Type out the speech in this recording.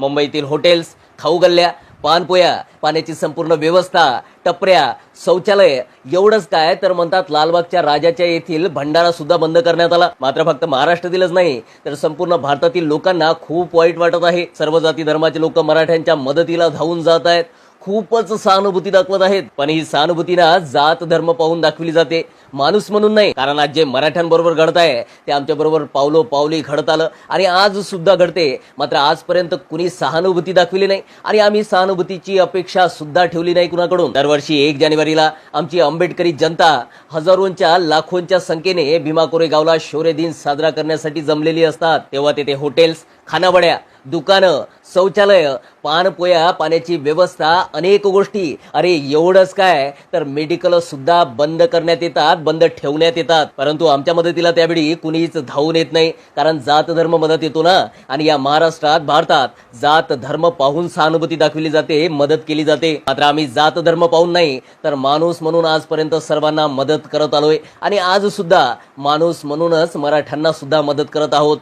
मुंबईतील हॉटेल्स खाऊ गल्ल्या पानपोया पाण्याची संपूर्ण व्यवस्था टपऱ्या शौचालय एवढंच काय तर म्हणतात लालबागच्या राजाच्या येथील भंडारा सुद्धा बंद करण्यात आला. मात्र फक्त महाराष्ट्रातीलच नाही तर संपूर्ण भारतातील लोकांना खूप वाईट वाटत आहे. सर्व जाती धर्माचे लोक मराठ्यांच्या मदतीला धावून जात आहेत. खूपच सहानुभूती दाखवत आहेत. पण ही सहानुभूती ना जात धर्म पाहून दाखवली जाते. माणूस म्हणून नाही कारण आज जे मराठ्यांबरोबर घडत आहे ते आमच्या बरोबर पावलो पावली घडत आलं आणि आज सुद्धा घडते. मात्र आजपर्यंत कुणी सहानुभूती दाखविली नाही आणि आम्ही सहानुभूतीची अपेक्षा सुद्धा ठेवली नाही कुणाकडून. दरवर्षी एक जानेवारीला आमची आंबेडकरी जनता हजारोंच्या लाखोंच्या संख्येने भीमा कोरेगावला शौर्य दिन साजरा करण्यासाठी जमलेली असतात. तेव्हा तेथे हॉटेल्स खानावड्या दुकानं शौचालय पानपोया पाण्याची व्यवस्था अनेक गोष्टी. अरे एवढंच काय? तर मेडिकल सुद्धा बंद करण्यात येतात बंद ठेवण्यात येतात. परंतु आमच्या मदतीला त्यावेळी कुणीच धावून येत नाही कारण जात धर्म मदत येतो ना? आणि या महाराष्ट्रात भारतात जात धर्म पाहून सहानुभूती दाखवली जाते मदत केली जाते. मात्र आम्ही जात धर्म पाहून नाही तर माणूस म्हणून आजपर्यंत सर्वांना मदत करत आलोय. आणि आज सुद्धा माणूस म्हणूनच मराठ्यांना सुद्धा मदत करत आहोत.